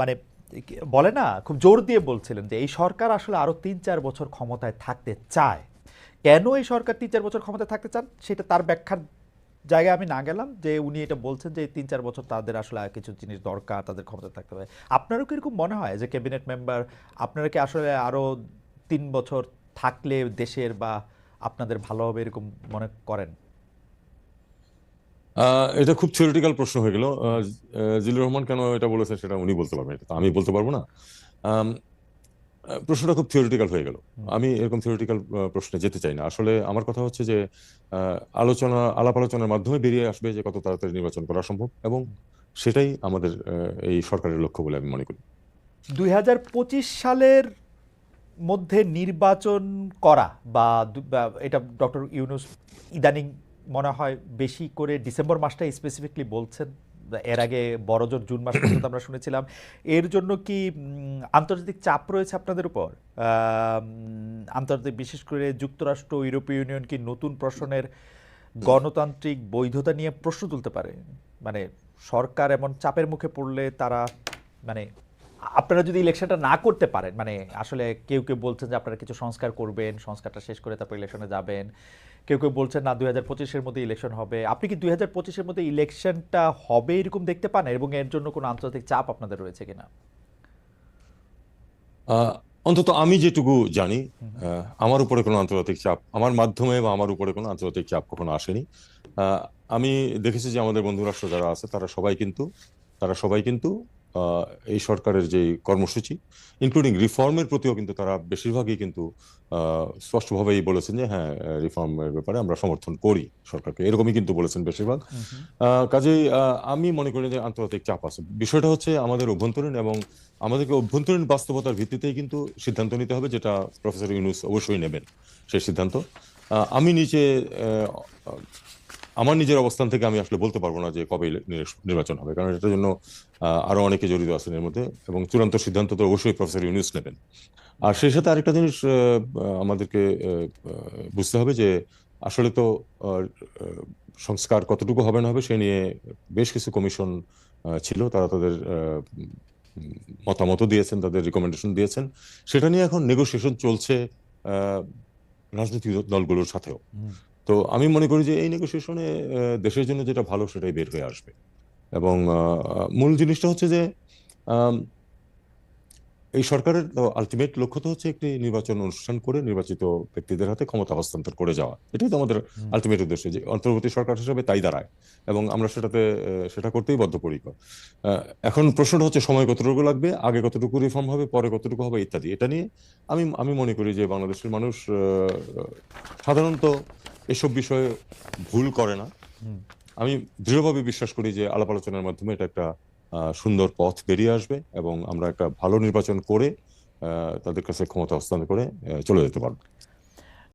মানে বলে না, খুব জোর দিয়ে বলছিলেন যে এই সরকার আসলে আরও তিন চার বছর ক্ষমতায় থাকতে চায়। কেন এই সরকার তিন চার বছর ক্ষমতায় থাকতে চান? সেটা তার ব্যাখ্যার জায়গায় আমি না গেলাম যে উনি এটা বলছেন যে তিন চার বছর তাদের আসলে কিছু জিনিস দরকার, তাদের ক্ষমতায় থাকতে হবে। আপনারও কি এরকম মনে হয় যে ক্যাবিনেট মেম্বার, আপনারা কি আসলে আরও তিন বছর থাকলে দেশের বা আপনাদের ভালো হবে এরকম মনে করেন? এটা খুব থিওরিটিক্যাল প্রশ্ন হয়ে গেল। জিল্লুর রহমান কেন এটা বলেছেন সেটা উনি বলতে পারবেন, এটা তো আমি বলতে পারব না। প্রশ্নটা খুব থিওরিটিক্যাল হয়ে গেল। আমি এরকম থিওরিটিক্যাল প্রশ্নে যেতে চাই না। আসলে আমার কথা হচ্ছে যে আলোচনা, আলাপ আলোচনার মাধ্যমে বেরিয়ে আসবে যে কত তাড়াতাড়ি নির্বাচন করা সম্ভব এবং সেটাই আমাদের এই সরকারের লক্ষ্য বলে আমি মনে করি। দুই হাজার পঁচিশ সালের মধ্যে নির্বাচন করা বা, এটা ডক্টর ইউনুস ইদানিং মনে হয় বেশি করে ডিসেম্বর মাসটা স্পেসিফিকলি বলছেন। এর আগে বড়জোর জুন মাস পর্যন্ত আমরা শুনেছিলাম। এর জন্য কি আন্তর্জাতিক চাপ রয়েছে আপনাদের উপর? আন্তর্জাতিক বিশেষ করে যুক্তরাষ্ট্র, ইউরোপীয় ইউনিয়ন কি নতুন প্রশ্নের গণতান্ত্রিক বৈধতা নিয়ে প্রশ্ন তুলতে পারে? মানে সরকার এমন চাপের মুখে পড়লে তারা মানে আপনারা যদি ইলেকশনটা না করতে পারেন মানে আসলে কেউ কেউ বলছেন যে আপনারা কিছু সংস্কার করবেন সংস্কারটা শেষ করে তারপর ইলেকশনে যাবেন। কেউ কেউ বলছেন না দুই হাজার পঁচিশের মধ্যে ইলেকশন হবে। আপনি কি দুই হাজার পঁচিশের মধ্যে ইলেকশনটা হবে এরকম দেখতে পান? এবং এর জন্য কোনো আন্তর্জাতিক চাপ আপনাদের রয়েছে কিনা? অন্তত আমি যেটুকু জানি আমার উপরে কোনো আন্তর্জাতিক চাপ আমার মাধ্যমে বা আমার উপরে কোনো আন্তর্জাতিক চাপ কখনো আসেনি। আমি দেখেছি যে আমাদের বন্ধু রাষ্ট্র যারা আছে তারা সবাই কিন্তু তারা সবাই কিন্তু এই সরকারের যে কর্মসূচি ইনক্লুডিং রিফর্মের প্রতিও কিন্তু তারা বেশিরভাগই কিন্তু স্পষ্টভাবেই বলেছেন যে হ্যাঁ রিফর্মের ব্যাপারে আমরা সমর্থন করি সরকারকে। এরকমই কিন্তু বলেছেন বেশিরভাগ। কাজেই আহ, আমি মনে করি যে আন্তর্জাতিক চাপ আছে। বিষয়টা হচ্ছে আমাদের অভ্যন্তরীণ এবং আমাদেরকে অভ্যন্তরীণ বাস্তবতার ভিত্তিতেই কিন্তু সিদ্ধান্ত নিতে হবে যেটা প্রফেসর ইউনুস অবশ্যই নেবেন সেই সিদ্ধান্ত। আহ, আমি নিচে আমার নিজের অবস্থান থেকে আমি আসলে বলতে পারব না যে কবে নির্বাচন হবে, কারণ এটার জন্য আরও অনেকে জড়িত আছেন এর মধ্যে এবং চূড়ান্ত সিদ্ধান্ত তো অবশ্যই প্রফেসর ইউনুস নেবেন। আর সেই সাথে আরেকটা জিনিস আমাদেরকে বুঝতে হবে যে আসলে তো সংস্কার কতটুকু হবে না হবে সে নিয়ে বেশ কিছু কমিশন ছিল, তারা তাদের মতামতও দিয়েছেন, তাদের রিকমেন্ডেশন দিয়েছেন। সেটা নিয়ে এখন নেগোসিয়েশন চলছে রাজনৈতিক দলগুলোর সাথেও। তো আমি মনে করি যে এই নেগোসিয়েশনে দেশের জন্য যেটা ভালো সেটাই বের হয়ে আসবে। এবং মূল জিনিসটা হচ্ছে যে এই সরকারের আলটিমেট লক্ষ্য তো হচ্ছে একটি নির্বাচন অনুষ্ঠান করে নির্বাচিত ব্যক্তিদের হাতে ক্ষমতা হস্তান্তর করে যাওয়া। এটাই তো আমাদের আলটিমেট উদ্দেশ্য যে অন্তর্বর্তী সরকার হিসেবে তাই দাঁড়ায়। এবং আমরা সেটাতে সেটা করতেই বদ্ধপরিকর। এখন প্রশ্নটা হচ্ছে সময় কতটুকু লাগবে আগে কতটুকু রিফর্ম হবে পরে কতটুকু হবে ইত্যাদি। এটা নিয়ে আমি আমি মনে করি যে বাংলাদেশের মানুষ সাধারণত এসব বিষয়ে ভুল করে না। আমি দৃঢ়ভাবে বিশ্বাস করি যে আলাপ আলোচনার মাধ্যমে এটা একটা সুন্দর পথ বেরিয়ে আসবে এবং আমরা একটা ভালো নির্বাচন করে তাদের কাছে ক্ষমতা হস্তান্তর করে চলে যেতে পারব।